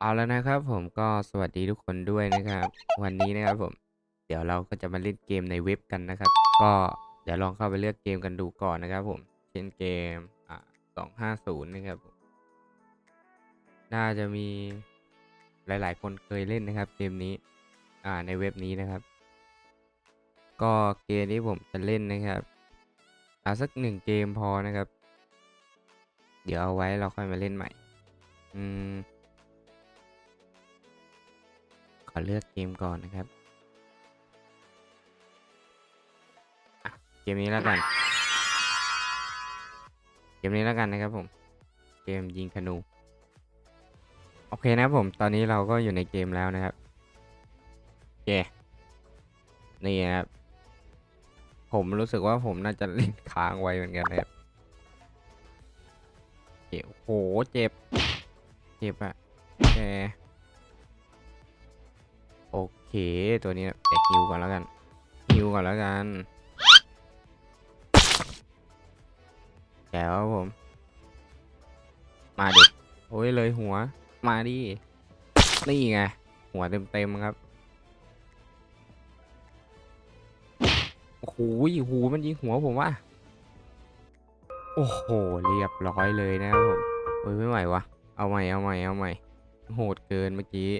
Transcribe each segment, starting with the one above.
เอาแล้วนะครับผมก็สวัสดีทุกคนด้วยนะครับ วันนี้นะครับผม เดี๋ยวเราก็จะมาเล่นเกมในเว็บกันนะครับ ก็เดี๋ยวลองเข้าไปเลือกเกมกันดูก่อนนะครับ ผมเช่นเกมอ่าสองห้าศูนย์นะครับผมน่าจะมีหลาย ๆ คนเคยเล่นนะครับ เกมนี้อ่าในเว็บนี้นะครับ ก็เกมที่ผมจะเล่นนะครับเอาสักหนึ่งเกมพอนะครับ เดี๋ยวเอาไว้เราค่อยมาเล่นใหม่ อืม อเลือกเกมก่อนนะครับเกมนี้แล้วกัน เกมนี้แล้วกันนะครับผม เกมยิงธนู โอเคนะผม ตอนนี้เราก็อยู่ในเกมแล้วนะครับเคนี่นะครับ ผมรู้สึกว่าผมน่าจะเล่นค้างไว้เหมือนกันนะครับโอเคโอ้โห เจ็บ เจ็บอะแก ตัวนี้เดี๋ยวฮิวก่อนแล้วกันฮิวก่อนแล้วกันแจ๋วผม มาดิ โอ้ยเลยหัว มาดิ นี่ไง หัวเต็มๆครับโอ้โหหูมันยิงหัวผมว่ะโอ้โห เรียบร้อยเลยนะครับผม โอ้ยไม่ไหววะ เอาใหม่ เอาใหม่ เอาใหม่ โหดเกินเมื่อกี้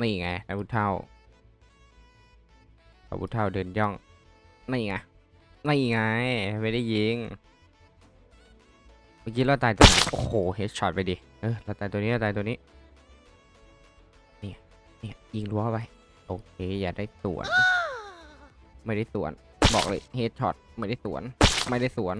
นี่ไงอาวุธเท่าอาวุธเท่าเดินย่อง นี่ไง นี่ไง ไม่ได้ยิง เมื่อกี้เราตายตัวโอ้โห เฮดช็อตไปดิ เออ เราตายตัวนี้ เราตายตัวนี้นี่นี่ยิงรั้วไป โอเค อย่าได้สวน ไม่ได้สวน บอกเลย เฮดช็อต ไม่ได้สวน ไม่ได้สวน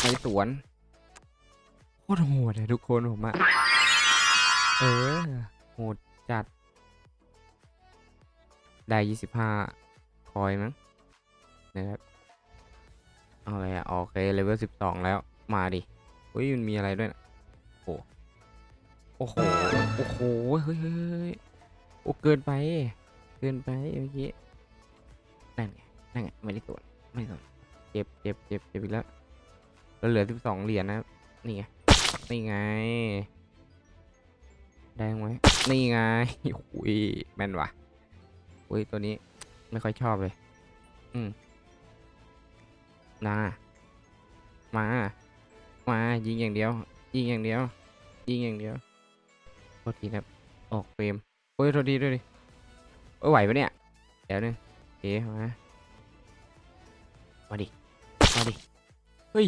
ไม่ได้สวน โคตรโหดเลยทุกคนผมอะเออ โหดจัด ได้ยี่สิบห้าคอยมั้งนะครับ เอาอะไรอะโอเคเลเวลสิบสองแล้วมาดิเฮ้ยมันมีอะไรด้วยนะโอ้โอ้โห โอ้โหเฮ้ยเฮ้ยเฮ้ยโอ้เกินไป เกินไปเมื่อกี้นั่นไงนั่นไงไม่ได้ตรวจไม่ได้ตรวจเจ็บเจ็บเจ็บเจ็บอีกแล้วเราเหลือสิบสองเหรียญนะนี่ไงนี่ไง ได้ไหมนี่ไงอุ้ยแม่นว่ะ อุ้ยตัวนี้ไม่ค่อยชอบเลย อืมนามา มายิงอย่างเดียว ยิงอย่างเดียว ยิงอย่างเดียวโทษทีครับออกเฟรมโอ้ยโทษทีด้วยดิโอ้ยไหวปะเนี่ยเดี๋ยวนึงโอเคมามาดิมาดิเฮ้ย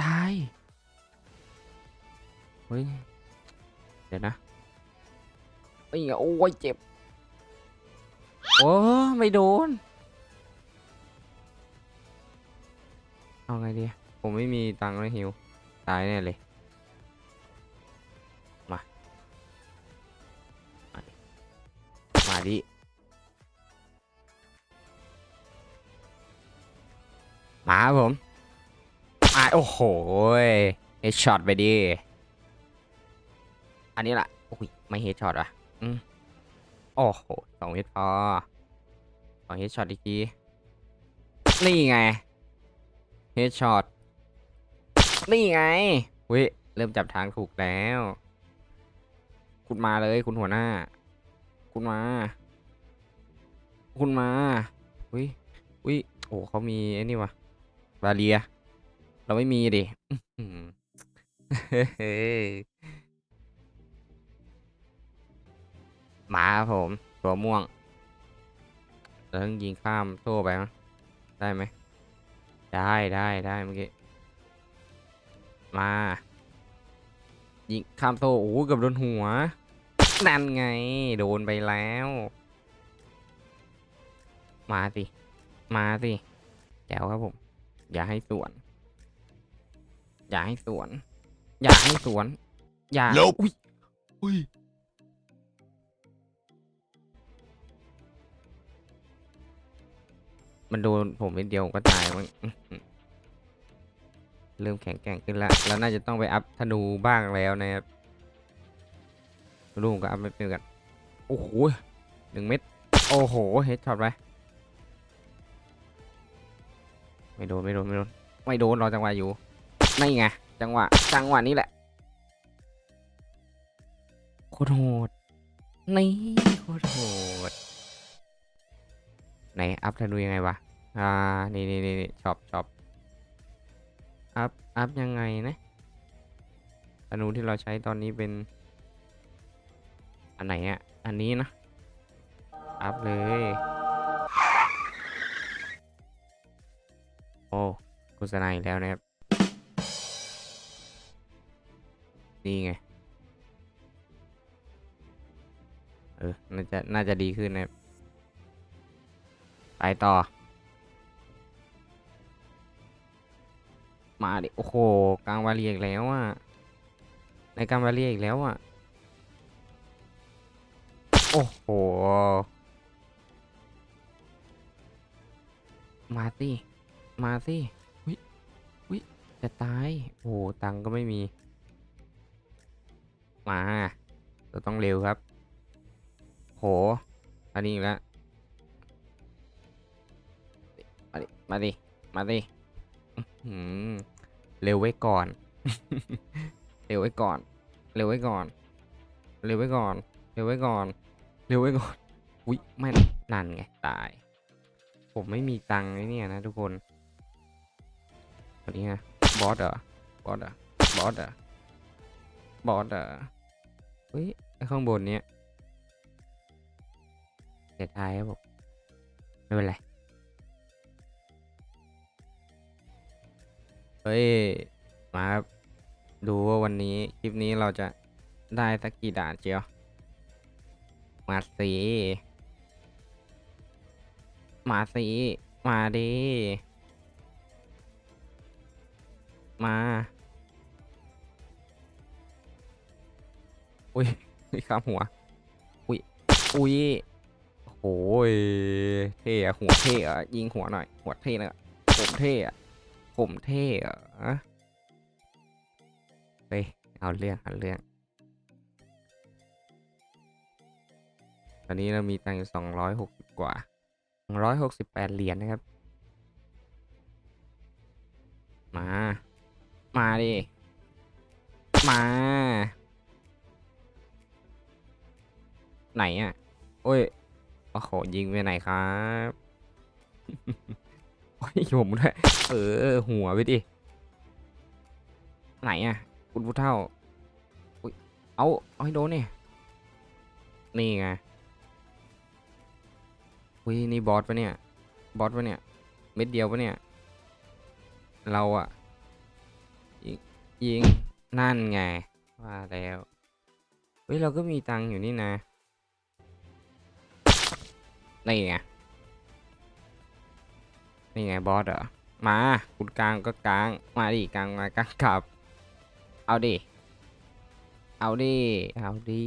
ตายเฮ้ยเดี๋ยวนะเฮ้ยโอ้ยเจ็บ โอ้ไม่โดน เอาไงดี ผมไม่มีตังค์เลยฮิว ตายแน่เลย มา มาดิมาผมมาโอ้โหเฮดช็อตไปดิ อันนี้แหละโอ้ย ไม่เฮดช็อตอะ อืม โอ้โหสองเฮดพอสองเฮดช็อตอีกทีนี่ไงเฮดช็อตนี่ไงเว้ยเริ่มจับทางถูกแล้ว คุณมาเลยคุณหัวหน้า คุณมา คุณมาอุ้ยอุ้ยโอ้เขามีไอ้นี่วะบาเลีย เราไม่มีดิ หือเฮ้ยหมาครับผม ตัวม่วงเราต้องยิงข้ามโซ่ไปมั้ยได้ไหม ได้ได้ได้เมื่อกี้ มา ยิงข้ามโซ่โอ้โหเกือบโดนหัว นั่นไง โดนไปแล้ว มาสิ มาสิ แจ๋วครับผม อย่าให้สวน อย่าให้สวน อย่าให้สวน อย่า Nope อุ้ยอุ้ย มันโดนผมเป็นเดียวก็ตายมันอื้อหือเริ่มแข็งแกร่งขึ้นแล้วแล้วน่าจะต้องไปอัพธนูบ้างแล้วนะครับลูกก็อัพไม่เป็นกัน โอ้โหหนึ่งเม็ด โอ้โห เฮดช็อตไป ไม่โดน ไม่โดน ไม่โดน ไม่โดน รอจังหวะอยู่ ไม่ไง จังหวะ จังหวะนี้แหละ โคตรโหด นี่ โคตรโหด ไหนอัพธนูยังไงวะ อ่า นี่นี่นี่ช็อปช็อปอัพ อัพยังไงนะธนูที่เราใช้ตอนนี้เป็น อันไหนอะอันนี้นะ อัพเลย โอ้โฆษณาอีกแล้วนะครับ นี่ไง เออ น่าจะ น่าจะดีขึ้นนะครับ ต่อ มาดิ โอ้โห กลางวาเรียอีกแล้วอะ ในกลางวาเรียอีกแล้วอะ โอ้โห มาสิ มาสิวิวิจะตาย โอ้โหตังค์ก็ไม่มี มาเราต้องเร็วครับ โห อันนี้อีกแล้ว มาดิ มาดิเร็วไว้ก่อน เร็วไว้ก่อน เร็วไว้ก่อน เร็วไว้ก่อน เร็วไว้ก่อน เร็วไว้ก่อน อุ๊ยไม่นั่นไงตาย ผมไม่มีตังค์ไอ้เนี่ยนะทุกคนอันนี้นะบอสเหรอบอสเหรอบอสเหรอบอสเหรอเฮ้ยไอ้ข้างบนเนี้ยเสียดายครับผมไม่เป็นไร เฮ้ยมาครับดูว่าวันนี้คลิปนี้เราจะได้สักกี่ด่านเจียว มาสิมาสิมาดิมาอุ้ยอุ้ยข้ามหัว อุ้ย อุ้ยโอ้ย เท่หัวเท่อะยิงหัวหน่อย หัวเท่เลยผมเท่อะ ผมเท่อะเฮ้ย เอาเรื่องเอาเรื่อง ตอนนี้เรามีตังค์อยู่สองร้อยหกสิบกว่าสองร้อยหกสิบแปดเหรียญนะครับ มา มาดิ มา ไหนอะ โอ้ย โอ้โห ยิงไปไหนครับ ผมด้วยเออหัวไปดิไหนอะคุณผู้เท่าอุ้ยเอาเอาให้โดนเนี่ยนี่ไงอุ้ยนี่บอสปะเนี่ยบอสปะเนี่ยเม็ดเดียวปะเนี่ยเราอะยิงยิงนั่นไงว่าแล้วเฮ้ยเราก็มีตังค์อยู่นี่นะนี่ไง นี่ไงบอสเหรอ มาคุณกลางก็กลาง มาดิกลางมากลางกลับ เอาดิ เอาดิ เอาดิ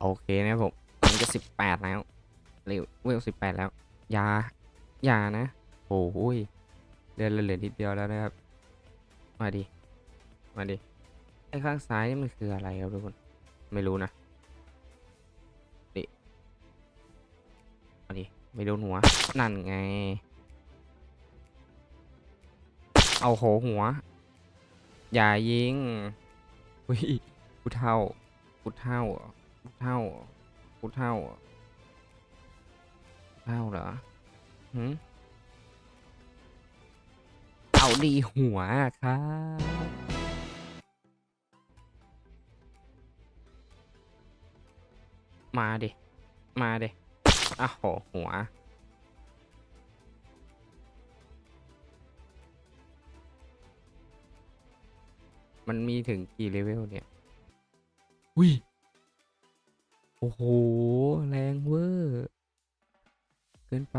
โอเคนะผมตอนนี้ก็สิบแปดแล้วเร็วเวลสิบแปดแล้วยายานะ โอ้โหยเดินเหลือนิดเดียวแล้วนะครับ มาดิ มาดิ ไอ้ข้างซ้ายนี่มันคืออะไรครับทุกคน ไม่รู้นะ ไม่โดนหัว นั่นไง เอาโหหัว อย่ายิงอุ้ยผู้เท่าผู้เท่าเหรอผู้เท่าเหรอผู้เท่าเหรอผู้เท่าเหรอหืมเอาดีหัวครับมาดิ มาดิ อ้าวโหหัว มันมีถึงกี่เลเวลเนี่ย อุ้ย โอ้โห แรงเวอร์ เกินไป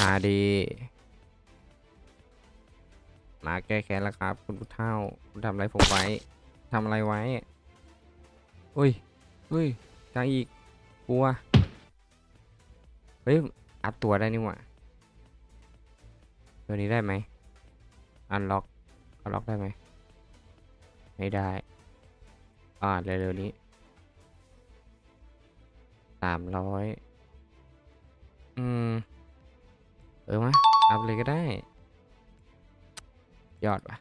มาดี มาแก้แค้นแล้วครับ คุณผู้เท่า คุณทำอะไรผมไว้ ทำอะไรไว้อุ้ยอุ้ยกลางอีก กลัว เฮ้ย อัดตัวได้นี่หว่าตัวนี้ได้ไหม อันล็อก อันล็อกได้ไหม ไม่ได้ อ่าเร็วๆนี้สามร้อยอืม เออมาอัพเลยก็ได้ ยอดว่ะ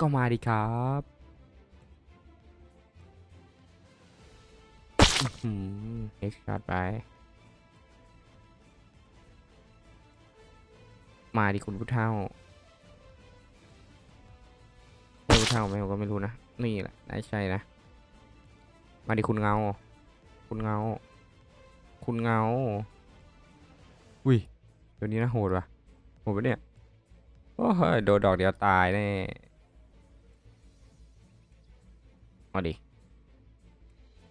ก็มาดีครับ เอ็กช็อตไป มาดิคุณผู้เฒ่าผู้เฒ่าไหมผมก็ไม่รู้นะ นี่แหละน่าใช่นะ มาดิคุณเงา คุณเงา คุณเงา อุ้ย ตัวนี้นะโหดว่ะ โหดปะเนี่ย โอ้ยโดนดอกเดียวตายแน่ มาดิ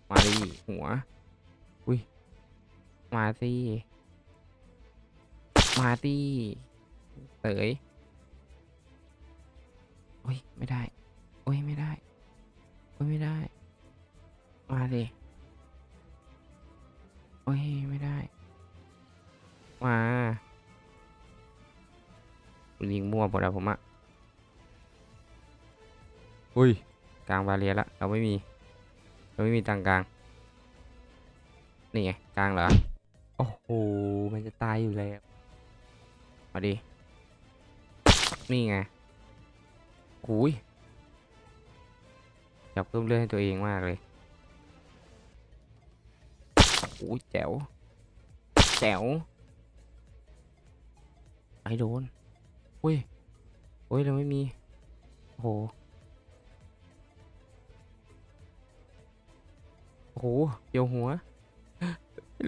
มาดิหัว อุ้ย มาสิ มาสิเต๋ยโอ้ย ไม่ได้ โอ้ย ไม่ได้ โอ้ย ไม่ได้ มาสิ โอ้ย ไม่ได้ มาคุณยิงมั่วหมดแล้วผมอะอุ้ย กลางบาเรียละ เราไม่มี เราไม่มีตังกลาง นี่ไงกลางเหรอ โอ้โห มันจะตายอยู่แล้วมาดิ นี่ไงหูยอยากเพิ่มเลือดให้ตัวเองมากเลยโอ้ยแจ๋ว แจ๋ว ไอ้โดน อุ้ยโอ้ยเราไม่มี โอ้โห โอ้โหเกี่ยวหัว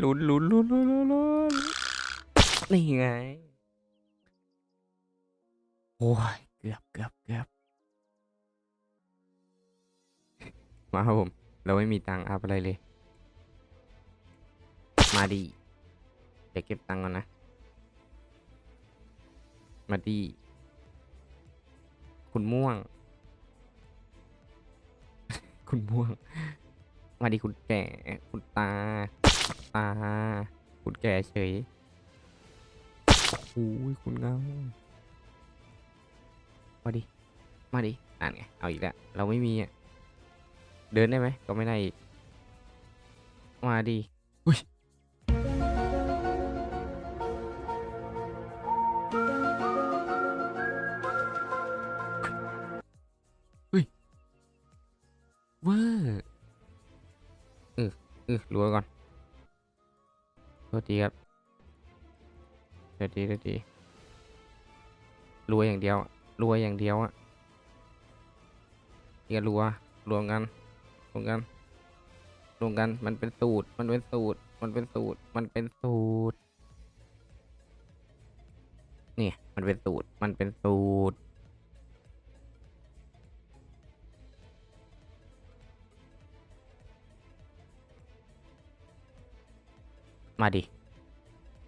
ลุ้นลุ้นลุ้นลุ้นลุ้นลุ้นนี่ไง โอ้ย เกือบเกือบเกือบมาครับผม เราไม่มีตังค์อัพอะไรเลย มาดี เดี๋ยวเก็บตังค์ก่อนนะ มาดี คุณม่วง คุณม่วง มาดีคุณแก่คุณตาตาคุณแก่เฉยโอ้ยคุณเงามาดิ มาดิอ่านไง เอาอีกแล้ว เราไม่มีอะ เดินได้ไหม ก็ไม่ได้อีก มาดิอุ้ย เออรัวก่อนโทษทีครับโทษทีโทษทีรัวอย่างเดียวรัวอย่างเดียวอะอย่ารัวรวมกันรวมกันรวมกันมันเป็นสูตร มันเป็นสูตร มันเป็นสูตร มันเป็นสูตร นี่ มันเป็นสูตร มันเป็นสูตร มาดิ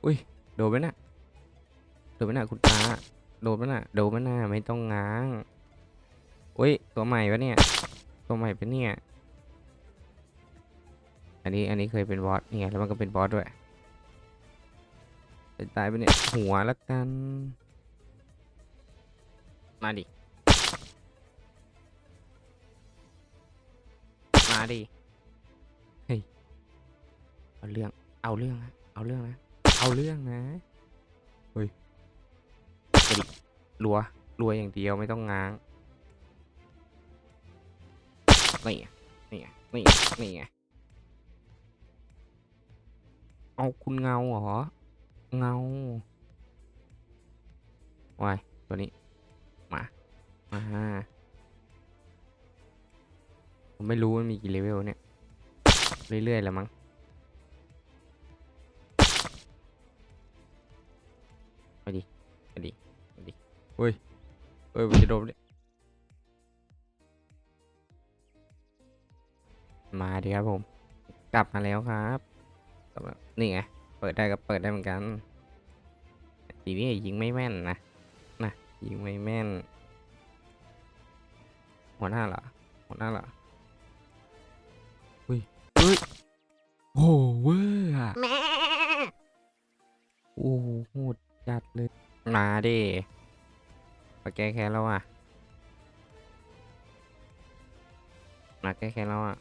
อุ้ย โดนไหมน่ะโดนไหมน่ะคุณตาโดนไหมน่ะโดนไหมน่ะไม่ต้องง้าง อุ้ย ตัวใหม่ปะเนี่ย ตัวใหม่ปะเนี่ย อันนี้ อันนี้เคยเป็นบอสเนี่ยแล้วมันก็เป็นบอสด้วยเป็นตายไปเนี่ย หัวละกัน มาดิ มาดิ เฮ้ย เอาเรื่อง เอาเรื่องนะ เอาเรื่องนะ เอาเรื่องนะ เฮ้ยมาดิรัวรัวอย่างเดียวไม่ต้องง้าง นี่ไงนี่ไงนี่ไงนี่ไงเอาคุณเงาเหรอ เงาวายตัวนี้ มา มาผมไม่รู้มันมีกี่เลเวลเนี่ย เรื่อยๆแล้วมั้ง มาดิมาดิเฮ้ยเฮ้ยมันจะโดนเนี่ยมาดิครับผม กลับมาแล้วครับกลับมานี่ไงเปิดได้ก็เปิดได้เหมือนกันทีนี้ยิงไม่แม่นนะนะยิงไม่แม่น หัวหน้าเหรอหัวหน้าเหรอเฮ้ยเฮ้ยโอ้โหเวอร์อะโอ้โหโหดจัดเลย มาดิมาแก้แค้นแล้วอะ มาแก้แค้นแล้วอะ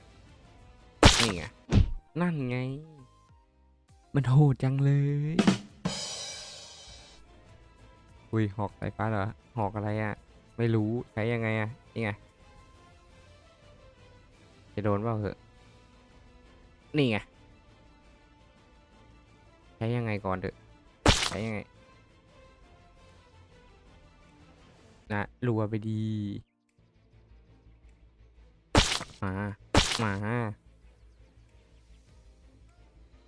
นี่ไง นั่นไง มันโหดจังเลย อุ้ย หอกสายฟ้าเหรอ หอกอะไรอะ ไม่รู้ใช้ยังไงอะ นี่ไง จะโดนเปล่าเหอะ นี่ไง ใช้ยังไงก่อนเถอะ ใช้ยังไง นะรัวไปดี มา มา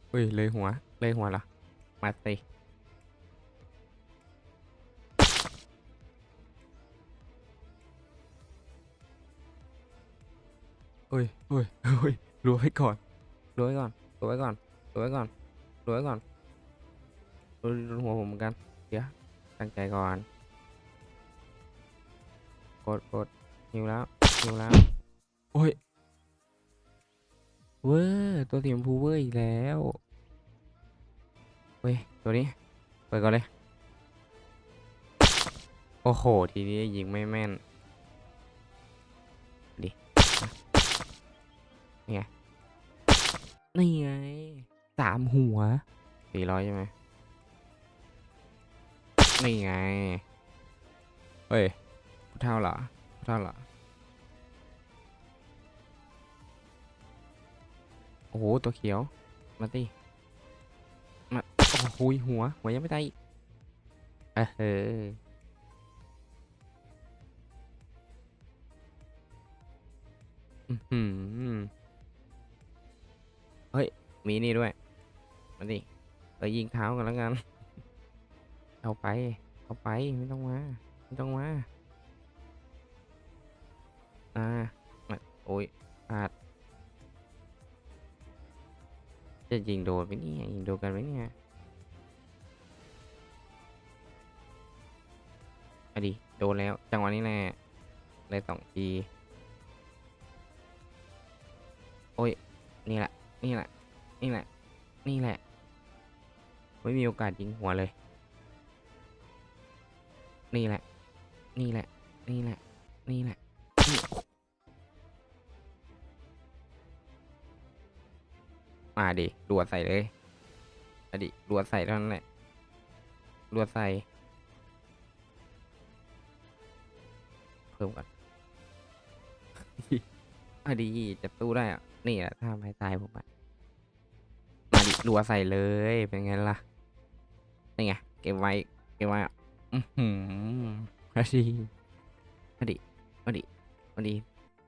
เฮ้ย เลยหัว เลยหัวเหรอ มาสิเฮ้ยเฮ้ยเฮ้ยรัวไว้ก่อนรัวไว้ก่อนรัวไว้ก่อนรัวไว้ก่อนรัวไว้ก่อนรัวรัวหัวผมเหมือนกัน เดี๋ยวตั้งใจก่อน กดกดหิวแล้วหิวแล้วโอ้ยเวอร์ตัวสีชมพูเวอร์อีกแล้วเว้ยตัวนี้เปิดก่อนเลยโอ้โห ทีนี้ยิงไม่แม่นดินี่ไงนี่ไงสามหัวสี่ร้อยใช่ไหมนี่ไงเฮ้ยผู้ เท่าเหรอเท่าเหรอโอ้โห ตัวเขียว มาสิมา โอ้โหหัว หัวยังไม่ตายอีกเออเอออื้อหือเฮ้ย มีนี่ด้วย มาดิเออยิงเท้ากันแล้วกัน เอาไป เอาไป ไม่ต้องมา ไม่ต้องมา อ่าโอ้ยพลาดจะยิงโดนไหมเนี่ยยิงโดนกันไหมเนี่ยอดีโดนแล้วจังหวะนี้แหละได้สองทีโอ้ยนี่แหละนี่แหละนี่แหละนี่แหละไม่มีโอกาสยิงหัวเลย นี่แหละ นี่แหละ นี่แหละ นี่แหละ นี่ มาดิรัวดใส่เลยมาดิรัวดใส่เท่านั้นแหละรัวดใส่ เพิ่มก่อนอะดีจะตู้ได้อะนี่แหละถ้าไม่ตายผมอะมาดิรัวใส่เลย เป็นไงล่ะ นี่ไง เก็บไว้ เก็บไว้อะอือหือมาดิมาดิมาดิ มาดิ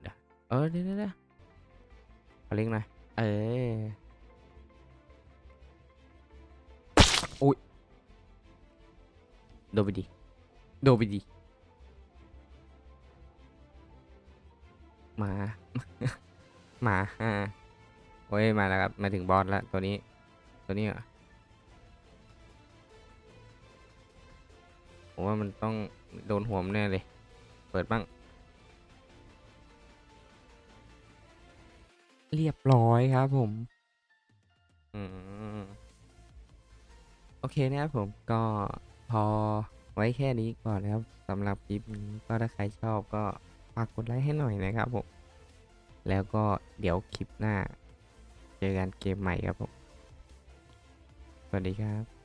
เดี๋ยวเออเดี๋ยวเดี๋ยวเดี๋ยวขอเล็กหน่อยเออโอ้ยโดนไปดิโดนไปดิมา มาอ่าโอ้ย มาแล้วครับ มาถึงบอสแล้ว ตัวนี้ ตัวนี้เหรอผมว่ามันต้องโดนหัวมแน่เลย เปิดบ้าง เรียบร้อยครับผม อืม โอเคนะครับผมก็พอไว้แค่นี้ก่อนนะครับสำหรับคลิปนี้ก็ถ้าใครชอบก็ฝากกดไลค์ให้หน่อยนะครับผม แล้วก็เดี๋ยวคลิปหน้า เจอกันเกมใหม่ครับผม สวัสดีครับ